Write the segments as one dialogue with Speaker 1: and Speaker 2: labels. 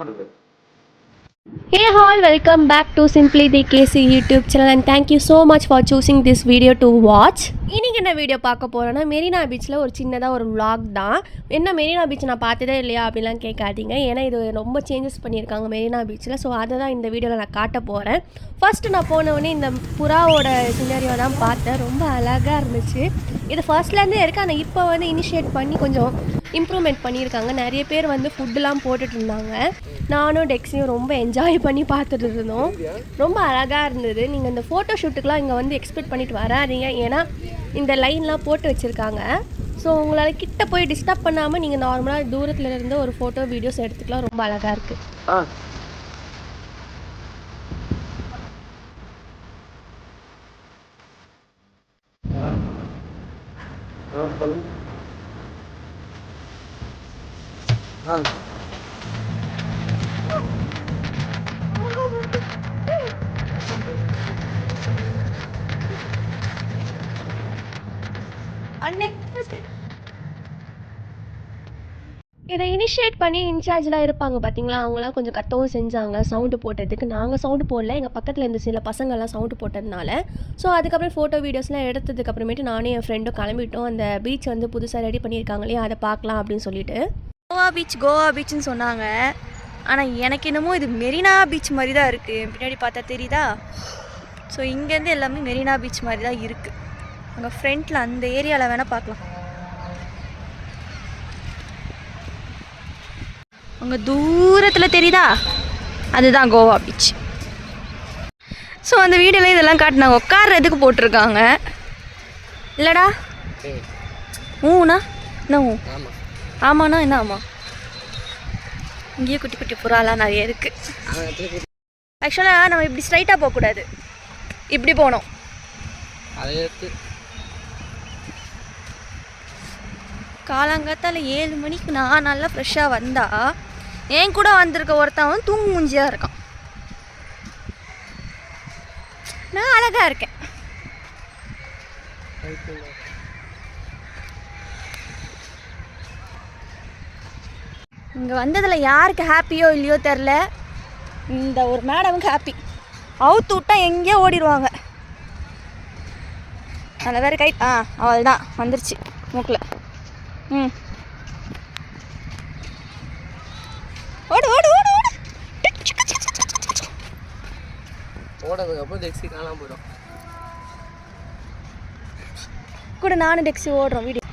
Speaker 1: பண்ணுறது
Speaker 2: Hey all, welcome back to Simply the KC YouTube channel and thank you so much for choosing this video to watch. இன்றைக்கி என்ன video பார்க்க போகிறோன்னா மெரினா பீச்சில் ஒரு சின்னதாக ஒரு விளாக் தான். என்ன மெரினா பீச் நான் பார்த்ததே இல்லையா அப்படிலாம் கேட்காதீங்க. ஏன்னா இது ரொம்ப சேஞ்சஸ் பண்ணியிருக்காங்க மெரினா பீச்சில் ஸோ அதை தான் இந்த வீடியோவில் நான் காட்ட போகிறேன் ஃபஸ்ட்டு நான் போனவொடனே இந்த புறாவோட சின்னரியோ தான் பார்த்தேன். ரொம்ப அழகாக இருந்துச்சு. இது ஃபர்ஸ்ட்லேருந்தே இருக்குது ஆனால் இப்போ வந்து இனிஷியேட் பண்ணி கொஞ்சம் இம்ப்ரூவ்மெண்ட் பண்ணியிருக்காங்க. நிறைய பேர் வந்து ஃபுட்டுலாம் போட்டுட்டு இருந்தாங்க. நானும் டெக்ஸியும் ரொம்ப என்ஜாய் பண்ணி பார்த்துட்டு இருந்தோம். ரொம்ப அழகாக இருந்தது. நீங்கள் இந்த ஃபோட்டோ ஷூட்டுக்கெலாம் இங்கே வந்து எக்ஸ்பெக்ட் பண்ணிட்டு வராதீங்க. ஏன்னா இந்த லைன்லாம் போட்டு வச்சுருக்காங்க. ஸோ உங்களால் கிட்ட போய் டிஸ்டர்ப் பண்ணாமல் நீங்கள் நார்மலாக தூரத்தில் இருந்து ஒரு ஃபோட்டோ வீடியோஸ் எடுத்துக்கலாம். ரொம்ப அழகாக இருக்குது
Speaker 1: ஆ. சொல்லுங்கள் சொல்லுங்க ஆ
Speaker 2: இதை இனிஷியேட் பண்ணி இன்சார்ஜ்லாம் இருப்பாங்க பார்த்தீங்களா அவங்களாம் கொஞ்சம் கத்தவும் செஞ்சாங்க. சவுண்டு போட்டதுக்கு. நாங்கள் சவுண்டு போடல. எங்கள் பக்கத்தில் இருந்த சில பசங்கள்லாம் சவுண்டு போட்டதுனால. ஸோ அதுக்கப்புறம் ஃபோட்டோ வீடியோஸ்லாம் எடுத்ததுக்கப்புறமேட்டு நானும் என் ஃப்ரெண்டும் கிளம்பிட்டோம். அந்த பீச் வந்து புதுசாக ரெடி பண்ணியிருக்காங்க இல்லையா? அதை பார்க்கலாம் அப்படின்னு சொல்லிட்டு.
Speaker 3: கோவா பீச் கோவா பீச்னு சொன்னாங்க. ஆனால் எனக்கு என்னமோ இது மெரினா பீச் மாதிரி தான் இருக்குது பின்னாடி பார்த்தா தெரியுதா? ஸோ இங்கேருந்து எல்லாமே மெரினா பீச் மாதிரி தான் இருக்குது அங்கே ஃப்ரண்ட்டில் அந்த ஏரியாவில் வேணால் பார்க்கலாம். அங்கே தூரத்தில் தெரியுதா? அதுதான் கோவா பீச். ஸோ அந்த வீடியோவில் இதெல்லாம் காட்டினாங்க உட்கார்றதுக்கு போட்டிருக்காங்க. இல்லைடா. ஊண்ணா என்ன ஊ?
Speaker 1: ஆமாம்
Speaker 3: ஆமாண்ணா என்ன ஆமாம் இங்கேயே குட்டி குட்டி புறாலாம் நிறைய இருக்குது ஆக்சுவலாக நம்ம இப்படி ஸ்ட்ரைட்டாக போகக்கூடாது. இப்படி
Speaker 1: எடுத்து.
Speaker 3: காலாங்காத்தால ஏழு மணிக்கு நான் நல்லா ஃப்ரெஷ்ஷாக வந்தா என் கூட வந்திருக்க ஒருத்தன் தூங்கு மூஞ்சியாக இருக்கான். நான் அழகாக இருக்கேன். இங்கே வந்ததில் யாருக்கு ஹாப்பியோ இல்லையோ தெரில இந்த ஒரு மேடமுக்கு ஹாப்பி அவுத்து விட்டா எங்கேயோ ஓடிடுவாங்க நல்ல வேறு கை ஆ அவள் தான் வந்துருச்சு மூக்கில். ம். ஓடு ஓடு ஓடு ஓடு.
Speaker 1: ஓடுறதுக்கப்புறம் டெக்ஸி காணாமல் போயிடும்.
Speaker 3: கூட நானும் டெக்ஸி ஓடுறோம் வீடியோ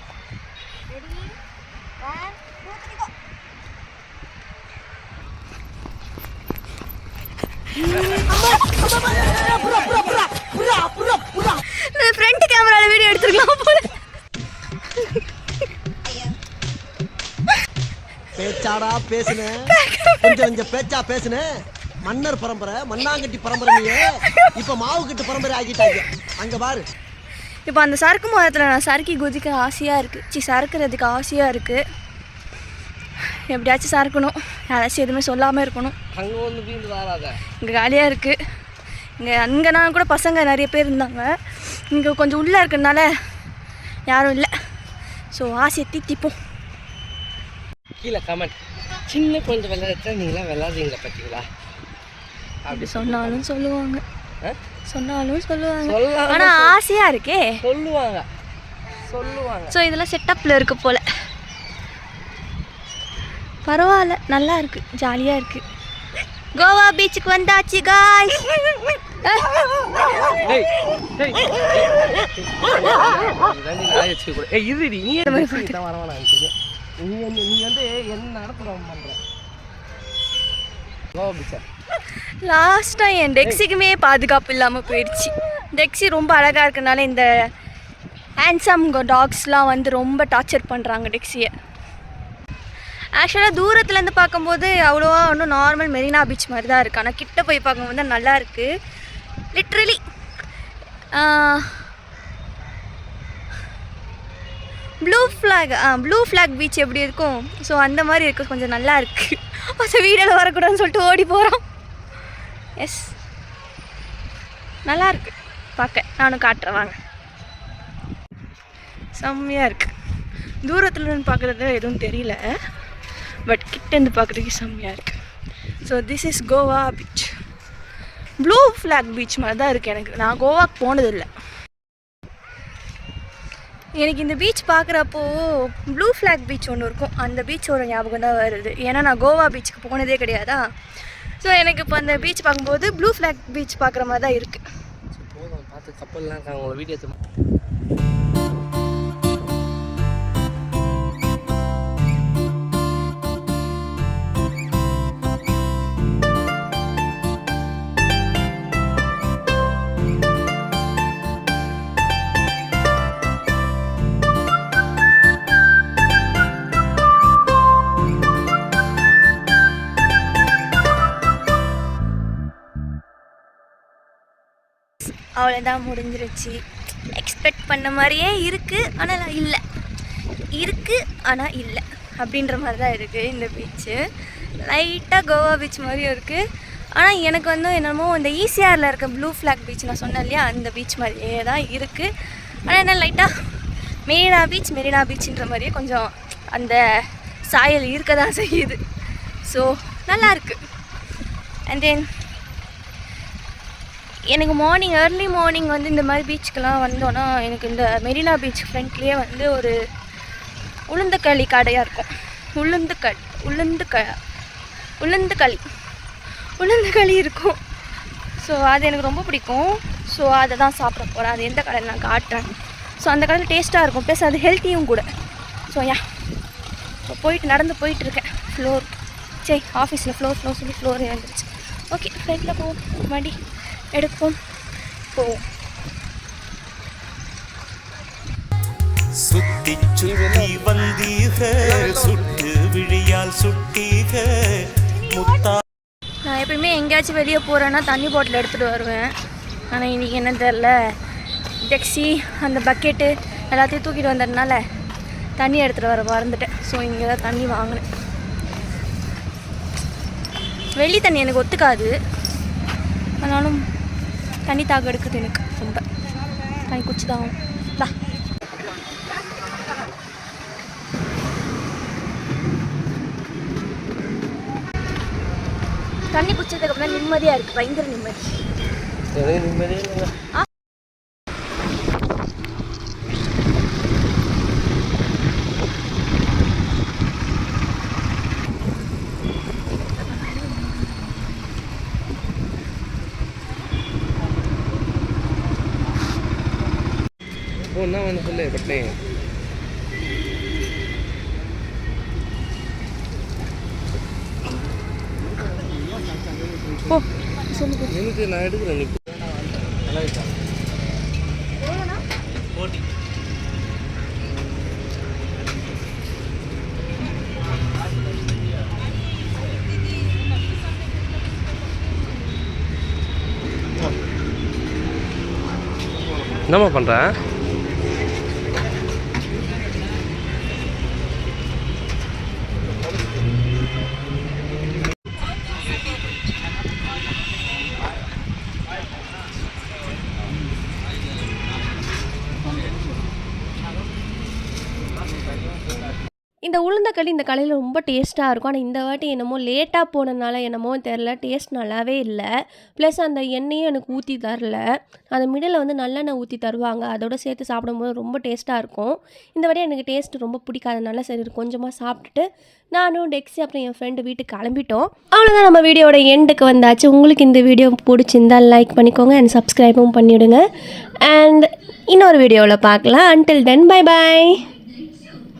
Speaker 4: பேச்சாடா பேசுன. கொஞ்சம் கொஞ்சம் பேச்சா பேசுன. மன்னர் பரம்பரை மண்ணாங்கட்டி பரம்பரை நீயே இப்ப மாவு கட்டு பரம்பரை ஆக்கிட்டாங்க. அங்க பாரு.
Speaker 3: இப்போ அந்த சறுக்கு மரத்தில் நான் சறுக்கி குதிக்க ஆசையாக இருக்குது சி சறுக்கிறதுக்கு ஆசையாக இருக்குது எப்படியாச்சும் சறுக்கணும். யாராச்சும் எதுவுமே சொல்லாமல் இருக்கணும்.
Speaker 1: அங்கே ஒன்று
Speaker 3: இங்கே காலியாக இருக்குது இங்கே அங்கேனா கூட பசங்க நிறைய பேர் இருந்தாங்க. இங்கே கொஞ்சம் உள்ளே இருக்கிறதுனால யாரும் இல்லை. ஸோ ஆசையை தீத்திப்போம்
Speaker 1: கீழே கமெண்ட் சின்ன கொஞ்சம் விளையாடுறா நீங்களாம் விளையாடுறீங்களா பார்த்தீங்களா
Speaker 3: அப்படி சொன்னாலும் சொல்லுவாங்க? சொன்னாலும் சொல்லுவாங்க ஆனால் ஆசையாக இருக்கே
Speaker 1: சொல்லுவாங்க சொல்லுவாங்க
Speaker 3: ஸோ இதெல்லாம் செட்டப்பில் இருக்கு போல் பரவாயில்ல நல்லா இருக்கு ஜாலியாக இருக்கு கோவா பீச்சுக்கு வந்தாச்சு காய்
Speaker 1: ஏய், ஏய். இதாண்டி நாய் வச்சுக்க கூட. ஏய், இருடி, நீ வர வேணாம். நீ வந்து நீ வந்து என்ன நடத்துறோம் பண்ற?
Speaker 3: லாஸ்ட்டாக என் டெக்ஸிக்குமே பாதுகாப்பு இல்லாமல் போயிடுச்சு. டெக்ஸி ரொம்ப அழகாக இருக்கனால இந்த ஹேண்ட்ஸம் டாக்ஸ்லாம் வந்து ரொம்ப டார்ச்சர் பண்ணுறாங்க டெக்ஸியை ஆக்சுவலாக தூரத்துலேருந்து பார்க்கும்போது அவ்வளோவா ஒன்றும் நார்மல் மெரினா பீச் மாதிரி தான் இருக்குது ஆனால் கிட்ட போய் பார்க்கும்போது நல்லா இருக்குது லிட்ரலி ப்ளூ ஃப்ளாக் ஆ ப்ளூ ஃப்ளாக் பீச் எப்படி இருக்கும்? ஸோ அந்த மாதிரி இருக்குது கொஞ்சம் நல்லா இருக்குது ஸோ வீடியோவில் வரக்கூடாதுன்னு சொல்லிட்டு ஓடி போகிறோம் எஸ் நல்லா இருக்கு. பார்க்க. நானும் காட்டுறேன். வாங்க. செம்மையாக இருக்குது தூரத்தில் இருந்து பார்க்குறது எதுவும் தெரியல. பட் கிட்டேருந்து பார்க்குறதுக்கு செம்மையாக இருக்குது so this is Goa beach blue flag beach மாதிரி தான் இருக்குது எனக்கு. நான் கோவாக்கு போனதில்லை. எனக்கு இந்த பீச் பார்க்குறப்போ ப்ளூ ஃப்ளாக் பீச் ஒன்று இருக்கும். அந்த பீச்சோட ஞாபகம் தான் வருது. ஏன்னா நான் கோவா பீச்சுக்கு போனதே கிடையாதா? ஸோ எனக்கு இப்போ அந்த பீச் பார்க்கும்போது ப்ளூ ஃப்ளாக் பீச் பார்க்குற மாதிரி தான் இருக்குது
Speaker 1: பார்த்து கப்பல்லாம் இருக்காங்க. உங்களை வீடியோ
Speaker 3: அவ்வளோதான் முடிஞ்சிருச்சு. எக்ஸ்பெக்ட் பண்ண மாதிரியே இருக்குது ஆனால் இல்லை. இருக்குது ஆனால் இல்லை. அப்படின்ற மாதிரி தான் இருக்குது இந்த பீச்சு லைட்டாக கோவா பீச் மாதிரியும் இருக்குது ஆனால் எனக்கு வந்து என்னமோ இந்த ஈசிஆரில் இருக்க ப்ளூ ஃப்ளாக் பீச் நான் சொன்னேன் இல்லையா? அந்த பீச் மாதிரியே தான் இருக்குது ஆனால் என்ன லைட்டாக மெரினா பீச் மெரினா பீச்சுன்ற மாதிரியே கொஞ்சம் அந்த சாயல் இருக்க தான் செய்யுது ஸோ நல்லாயிருக்கு அண்ட் தென் எனக்கு மார்னிங் ஏர்லி மார்னிங் வந்து இந்த மாதிரி பீச்சுக்கெலாம் வந்தோன்னா எனக்கு இந்த மெரினா பீச் ஃப்ரண்ட்லேயே வந்து ஒரு உளுந்துக்களி கடையாக இருக்கும். உளுந்துக்கள் உளுந்து க உளுந்துக்களி உளுந்துக்களி இருக்கும். ஸோ அது எனக்கு ரொம்ப பிடிக்கும். ஸோ அதை தான் சாப்பிட போகிறேன் அது எந்த கடையில் நான் காட்டுறேன். ஸோ அந்த கடையில் டேஸ்ட்டாக இருக்கும். ப்ளஸ் அது ஹெல்த்தியும் கூட. ஸோ யா இப்போ போயிட்டு நடந்து போயிட்டு இருக்கேன் ஃப்ளோர் சரி ஆஃபீஸில் ஃப்ளோர் ஃப்ளோர் சொல்லி ஃப்ளோர் வந்துருச்சு. ஓகே ஃப்ரெண்டில் போவோம் வண்டி எடுப்போம். போவோம்.
Speaker 5: சுத்தி சுத்தி வந்தீக சுட்டு விழியால் சுட்டீக முத்தா
Speaker 3: நான் எப்பயுமே எங்கேயாச்சும் வெளியே போகிறேன்னா தண்ணி பாட்டில் எடுத்துகிட்டு வருவேன். ஆனால் இன்றைக்கி என்ன தெரில டெக்ஸி அந்த பக்கெட்டு எல்லாத்தையும் தூக்கிட்டு வந்ததுனால தண்ணி எடுத்துகிட்டு வர மறந்துட்டேன். ஸோ இங்கே தான் தண்ணி வாங்கினேன். வெளி தண்ணி எனக்கு ஒத்துக்காது. ஆனாலும் தண்ணி தாக எடுக்குது எனக்கு. ரொம்ப. தண்ணி குச்சி தான் வா. தண்ணி குச்சதுக்கப்புறம் நிம்மதியாக இருக்குது பயங்கர நிம்மதி.
Speaker 1: நிம்மதியே சொல்லு பட்டே
Speaker 3: போ சொல்லு
Speaker 1: எனக்கு நான் எடுக்கிறேன் நீ போட்டி என்னம்மா பண்ணுற
Speaker 2: இந்த உளுந்தக்களி இந்த கலையில் ரொம்ப டேஸ்ட்டாக இருக்கும். ஆனால் இந்த வாட்டி என்னமோ லேட்டாக போனதுனால என்னமோ தெரில டேஸ்ட் நல்லாவே இல்லை. ப்ளஸ் அந்த எண்ணெயும் எனக்கு ஊற்றி தரல. அந்த மிடலில் வந்து நல்லெண்ணெய் ஊற்றி தருவாங்க. அதோட சேர்த்து சாப்பிடும்போது ரொம்ப டேஸ்ட்டாக இருக்கும். இந்த வாட்டி எனக்கு டேஸ்ட் ரொம்ப பிடிக்காதனால சரி கொஞ்சமாக சாப்பிட்டுட்டு நானும் டெக்ஸி அப்புறம் என் ஃப்ரெண்டு வீட்டுக்கு கிளம்பிட்டோம். அவ்வளோதான் நம்ம வீடியோட எண்டுக்கு வந்தாச்சு. உங்களுக்கு இந்த வீடியோ பிடிச்சிருந்தா லைக் பண்ணிக்கோங்க அண்ட் சப்ஸ்கிரைபும் பண்ணிவிடுங்க. அண்ட் இன்னொரு வீடியோவில் பார்க்கலாம். Until then bye bye